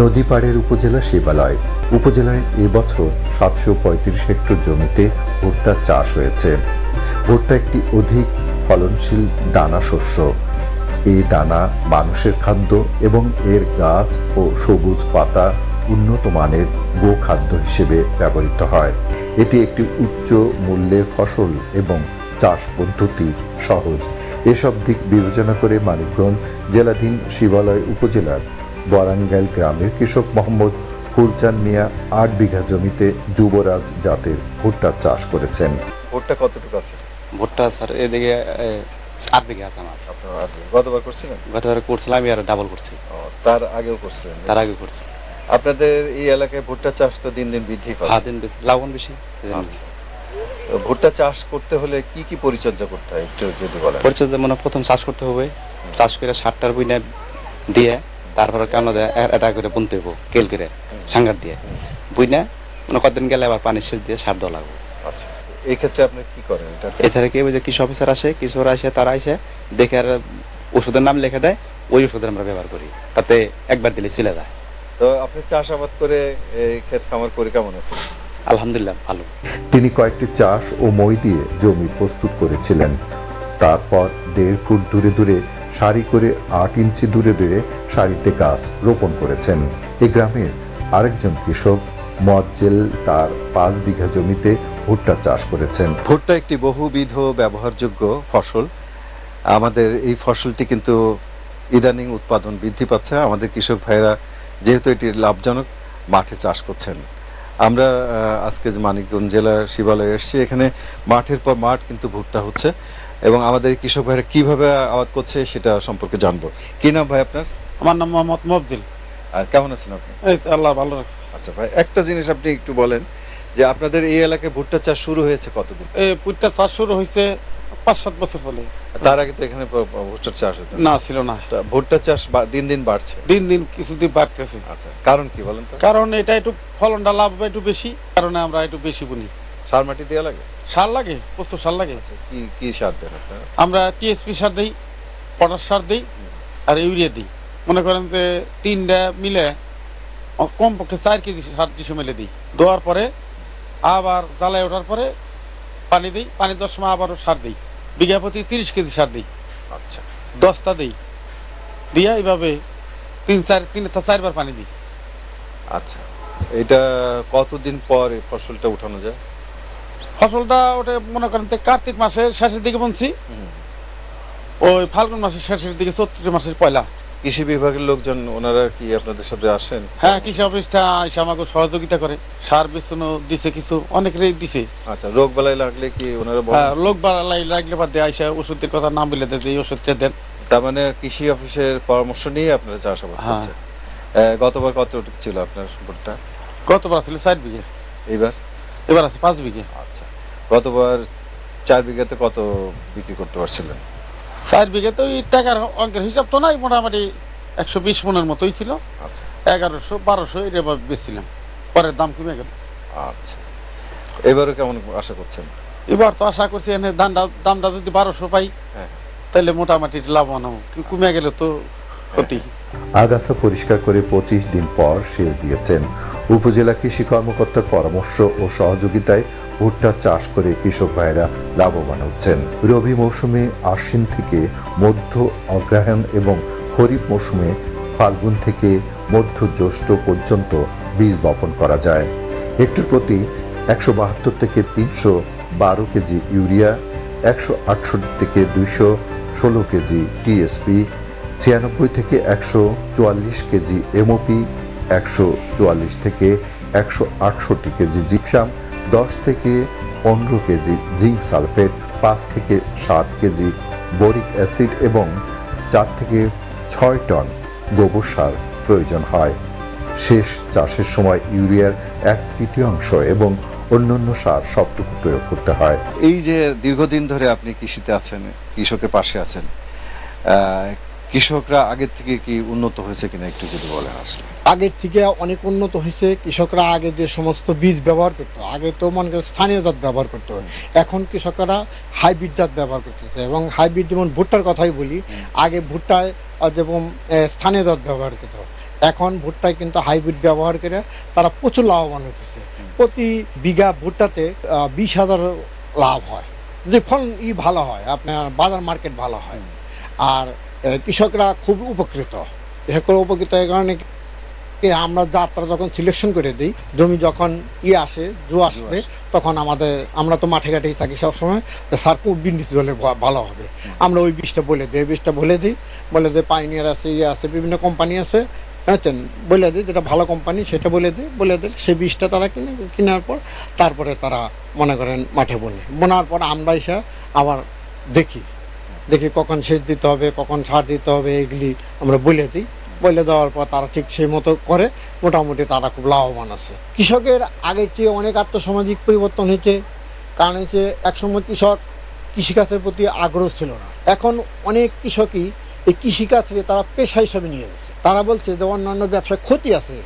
নদী পাড়ের উপজেলা শিবালয়। উপজেলায় এবছর সাতশো পঁয়ত্রিশ হেক্টর জমিতে ভুট্টা চাষ হয়েছে। ভুট্টা একটি অধিক ফলনশীল দানা শস্য। এই দানা মানুষের খাদ্য এবং এর গাছ ও সবুজ পাতা উন্নত মানের গোখাদ্য হিসেবে ব্যবহৃত হয়। এটি একটি উচ্চ মূল্যের ফসল এবং চাষ পদ্ধতি সহজ। এসব দিক বিবেচনা করে মানিকগঞ্জ জেলাধীন শিবালয় উপজেলার বরাঙ্গাইল গ্রামের কৃষক মোহাম্মদ ফুলচান মিয়া আট বিঘা জমিতে যুবরাজ জাতের ভুট্টা চাষ করেছেন। ভুট্টা কতটুকু আছে? ভুট্টা স্যার এদিকে আট বিঘা আছে আমার। গতবার করছিলেন? গতবার করছিলাম আমি আর ডাবল করছি। তার আগেও করছিলেন? তার আগে করছি। আপনাদের এই এলাকায় ভুট্টা চাষ তো দিন দিন বৃদ্ধি পাচ্ছে। দিন বেশি লাভবান বেশি। আচ্ছা। ভুট্টা চাষ করতে হলে কি কি পরিচর্যা করতে হয় একটু যদি বলেন? পরিচর্যা মানে প্রথম চাষ করতে হবে। চাষ করে সারটার বুইনা দিয়ে তারপরে কেন দেয় এটা করে বুনতে হব কেল করে সাঙ্গার দিয়ে। বুইনা মানে কতদিন গেলে আবার পানি সেচ দিয়ে সার দেওয়া লাগবে। আচ্ছা। এই ক্ষেত্রে আপনি কি করেন? এছাড়া কি ওই যে কৃষি অফিসার আসে কৃষকরা আসে তারা আসে দেখে আর ওষুধের নাম লিখে দেয় ওই ওষুধের আমরা ব্যবহার করি। তাতে একবার দিলে চলে যায়। তো আপনি চাষাবাদ করে এই ক্ষেত খামার করে কেমন আছেন? আলহামদুলিল্লাহ ভালো। তিনি কয়েকটি চাষ ও মই দিয়ে জমি প্রস্তুত করেছিলেন। তারপর দেড় ফুট দূরে দূরে সারি করে আট ইঞ্চি দূরে দূরে সারিতে গাছ রোপণ করেছেন। এই গ্রামের আরেকজন কৃষক মজ্জেল তার পাঁচ বিঘা জমিতে ভুট্টা চাষ করেছেন। ভুট্টা একটি বহুবিধ ব্যবহারযোগ্য ফসল। আমাদের এই ফসলটি কিন্তু ইদানিং উৎপাদন বৃদ্ধি পাচ্ছে। আমাদের কৃষক ভাইরা যেহেতু এটি লাভজনক, মাঠে চাষ করছেন। আমরা আজকে মানিকগঞ্জ জেলার শিবালয়ে এসেছি, এখানে মাঠের পর মাঠ কিন্তু ভুট্টা হচ্ছে। এবং আমাদের কৃষক ভাইরা কীভাবে আবাদ করছে সেটা সম্পর্কে জানব। কি নাম ভাই আপনার? আমার নাম মোহাম্মদ মফজিল। আর কেমন আছেন আপনি? এই তো আল্লাহ ভালো রাখছে। আচ্ছা ভাই একটা জিনিস আপনি একটু বলেন যে আপনাদের এই এলাকায় ভুট্টা চাষ শুরু হয়েছে কতদিন? এই পুটটা চাষ শুরু হয়েছে পাঁচ সাত বছর চলে। তার আগে তো এখানে ভুট্টার চাষ হতো না। ছিল না। ভুট্টা চাষ দিন দিন বাড়ছে? দিন দিন কিছুদিন বাড়তেছে। আচ্ছা কারণ কি বলেন তো? কারণ এটা একটু ফলনটা লাভ একটু বেশি কারণে আমরা একটু বেশি বুনি। সার মাটি দেওয়া লাগে? সার লাগে প্রচুর সার লাগে। আচ্ছা কি কি সার দেন আমরা টিএসপি সার দিই পটাশ সার দিই আর ইউরিয়া দিই। মনে করেন যে তিনটা মিলে কমপক্ষে চার কেজি সার কিছু মিলে দিই। দেওয়ার পরে আবার জ্বালায় ওঠার পরে পানি দিই পানি দেওয়ার সময় আবারও সার দিই। বিঘা প্রতি তিরিশ কেজি সার দিই। আচ্ছা। দশটা দিই। দিয়া এইভাবে তিন চার তিনটা চারবার পানি দিই। আচ্ছা। এটা কতদিন পর ফসলটা উঠানো যায়? ফসলটা ওটা মনে করেন কার্তিক মাসের শেষের দিকে বুনছি। ওই ফাল্গুন মাসের শেষের দিকে চৈত্র মাসের পয়লা। কৃষি বিভাগের লোকজন ওনারা কি আপনাদের সাথে আসেন? হ্যাঁ কৃষি অফিসটা এসে আমাকে সহযোগিতা করে। সার বেচনও দিছে কিছু অনেকেরই দিছে। আচ্ছা রোগ বালাই লাগলে কি ওনারা? হ্যাঁ, লোক বাড়ালাই লাগলে বা দেয় আইসা ওষুধের কথা নাম বলে দেয় এই ওষুধটা দেন। তার মানে কৃষি অফিসের পরামর্শ নিয়ে আপনারা চাষাবাদ হ্যাঁ। করছেন? গতবার কতটুকু ছিল আপনার ভুট্টা? গতবার ছিল চার বিঘে। এইবার? এবার আছে পাঁচ বিঘে। আচ্ছা। গতবার চার বিঘাতে কত বিক্রি করতে পারছিলেন? চার বিঘে তো এই টাকার অঙ্কের হিসাব তো নাই মোটামুটি একশো বিশ মনের মতোই ছিল। আচ্টা এগারোশো বারোশো এটা বেচছিলাম। পরের দাম কমে গেল। আচ্ছা। এবারও কেমন আশা করছেন? এবার তো আশা করছি এনে দামটা দামটা যদি বারোশো পাই হ্যাঁ। তাহলে মোটামুটি লাভবান হব। কমে গেলে তো ক্ষতি। আগাছা পরিষ্কার করে পঁচিশ দিন পর সেচ দিয়েছেন। উপজেলা কৃষি কর্মকর্তার পরামর্শ ও সহযোগিতায় ভুট্টা চাষ করে কৃষক ভাইরা লাভবান হচ্ছেন। রবি মৌসুমে আশ্বিন থেকে মধ্য অগ্রহায়ণ এবং খরিফ মৌসুমে ফাল্গুন থেকে মধ্য জ্যৈষ্ঠ পর্যন্ত বীজ বপন করা যায়। হেক্টর প্রতি একশো বাহাত্তর থেকে তিনশো বারো কেজি ইউরিয়া, একশো আটষট্টি থেকে দুইশো ষোলো কেজি টিএসপি ছিয়ানব্বই থেকে একশো চুয়াল্লিশ কেজি এমওপি একশো চুয়াল্লিশ থেকে একশো আটষট্টি কেজি জিপসাম, দশ থেকে পনেরো কেজি জিঙ্ক সালফেট, পাঁচ থেকে সাত কেজি বোরিক অ্যাসিড এবং চার থেকে ছয় টন গোবর সার প্রয়োজন হয়। শেষ চাষের সময় ইউরিয়ার এক তৃতীয়াংশ এবং অন্যান্য সার সবটুকু প্রয়োগ করতে হয়। এই যে দীর্ঘদিন ধরে আপনি কৃষিতে আছেন, কৃষকের পাশে আছেন কৃষকরা আগের থেকে কি উন্নত হয়েছে কিনা একটু যদি বলেন আসলে? আগের থেকে অনেক উন্নত হয়েছে। কৃষকরা আগে যে সমস্ত বীজ ব্যবহার করতো আগে তো মনে করেন স্থানীয় জাত ব্যবহার করতো। এখন কৃষকরা হাইব্রিড জাত ব্যবহার করতেছে এবং হাইব্রিড যেমন ভুট্টার কথাই বলি আগে ভুট্টায় যেমন স্থানীয় জাত ব্যবহার করতো। এখন ভুট্টায় কিন্তু হাইব্রিড ব্যবহার করে তারা প্রচুর লাভবান হতেছে প্রতি বিঘা ভুট্টাতে বিশ হাজার লাভ হয়। যদি ফলন ই ভালো হয় আপনার বাজার মার্কেট ভালো হয়। আর কৃষকরা খুব উপকৃত। কৃষকরা উপকৃত এই কারণে আমরা যাত্রা যখন সিলেকশন করে দিই জমি যখন ই আসে জো আসবে তখন আমাদের আমরা তো মাঠে ঘাটেই থাকি সবসময় স্যার কোন বিন্ডিস হলে ভালো হবে? আমরা ওই বীজটা বলে দিই বীজটা বলে দিই বলে দিই পাইনিয়ার আছে ইয়ে আছে বিভিন্ন কোম্পানি আছে বুঝছেন বলে দিই যেটা ভালো কোম্পানি সেটা বলে দিই বলে দিই সেই বীজটা তারা কিনে কেনার পর তারপরে তারা মনে করেন মাঠে বনে। বোনার পর আমরা এসে আবার দেখি। দেখি কখন সেচ দিতে হবে, কখন সার দিতে হবে এগুলি আমরা বলে দিই। বলে দেওয়ার পর তারা ঠিক সেই মতো করে, মোটামুটি তারা খুব লাভবান আছে। কৃষকের আগের চেয়ে অনেক আর্থসামাজিক পরিবর্তন হয়েছে। কারণ হচ্ছে একসময় কৃষক কৃষিকাজের প্রতি আগ্রহ ছিল না। এখন অনেক কৃষকই এই কৃষিকাজকে তারা পেশা হিসাবে নিয়ে গেছে। তারা বলছে যে অন্যান্য ব্যবসায় ক্ষতি আছে,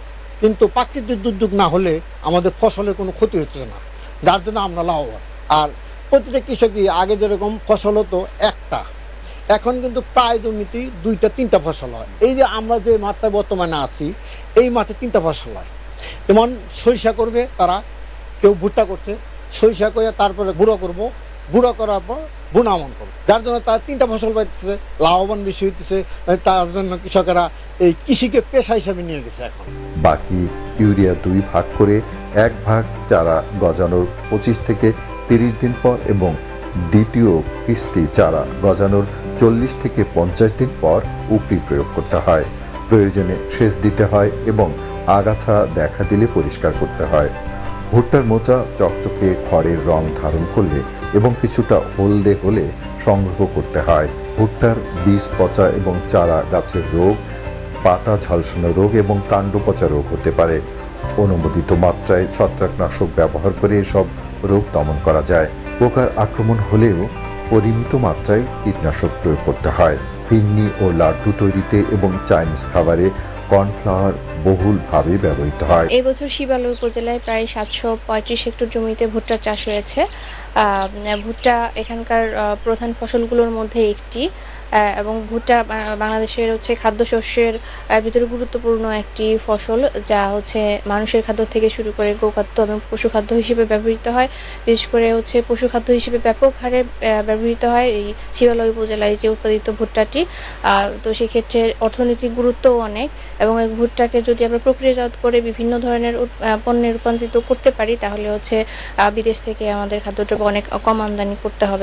কিন্তু প্রাকৃতিক দুর্যোগ না হলে আমাদের ফসলের কোনো ক্ষতি হচ্ছে না। যার জন্য আমরা লাভবান। আর প্রতিটা কৃষকই আগে যেরকম ফসল হতো, একটা। এখন কিন্তু প্রায় জমিতেই দুইটা, তিনটা ফসল হয়। এই যে আমরা যে মাঠটা বর্তমানে আছি, এই মাঠে তিনটা ফসল হয়। যেমন সরিষা করবে, তারা কেউ ভুট্টা করছে, সরিষা করে তারপরে গুঁড়ো করব, গুঁড়ো করার পর বুনামন করব। যার জন্য তার তিনটা ফসল পাইতেছে, লাভবান বেশি হইতেছে তার জন্য কৃষকেরা এই কৃষিকে পেশা হিসাবে নিয়ে গেছে এখন। বাকি ইউরিয়া দুই ভাগ করে এক ভাগ চারা গজানোর পঁচিশ থেকে তিরিশ দিন পর এবং দ্বিতীয় কিস্তি চারা গজানোর চল্লিশ থেকে পঞ্চাশ দিন পর উপরি প্রয়োগ করতে হয়। প্রয়োজনে সেচ দিতে হয় এবং আগাছা দেখা দিলে পরিষ্কার করতে হয়। ভুট্টার মোচা চকচকে খড়ের রং ধারণ করলে এবং কিছুটা হলদে হলে সংগ্রহ করতে হয়। ভুট্টার বীজ পচা এবং চারা গাছের রোগ, পাতা ঝলসানো রোগ এবং কাণ্ড পচা রোগ হতে পারে। অনুমোদিত মাত্রায় ছত্রাকনাশক ব্যবহার করে এসব রোগ দমন করা যায়। পোকার আক্রমণ হলেও পরিমিত মাত্রায় কীটনাশক প্রয়োগ করতে হয়। ফিন্নি ও লাড্ডু তৈরিতে এবং চাইনিজ খাবারে কর্নফ্লাওয়ার বহুলভাবে ব্যবহৃত হয়। এবছর বছর শিবালয় উপজেলায় প্রায় সাতশো পঁয়ত্রিশ হেক্টর জমিতে ভুট্টা চাষ হয়েছে। ভুট্টা এখানকার প্রধান ফসলগুলোর মধ্যে একটি। এবং ভুট্টা বাংলাদেশের হচ্ছে খাদ্যশস্যের ভিতরে গুরুত্বপূর্ণ একটি ফসল যা হচ্ছে মানুষের খাদ্য থেকে শুরু করে গোখাদ্য এবং পশুখাদ্য হিসেবে ব্যবহৃত হয়। বিশেষ করে হচ্ছে পশুখাদ্য হিসেবে ব্যাপক হারে ব্যবহৃত হয় এই শিবালয় উপজেলায় যে উৎপাদিত ভুট্টাটি। তো সেক্ষেত্রে অর্থনৈতিক গুরুত্বও অনেক এবং এই ভুট্টাকে যদি আমরা প্রক্রিয়াজাত করে বিভিন্ন ধরনের পণ্যে রূপান্তরিত করতে পারি, তাহলে হচ্ছে বিদেশ থেকে আমাদের খাদ্যদ্রব্য অনেক কম আমদানি করতে হবে।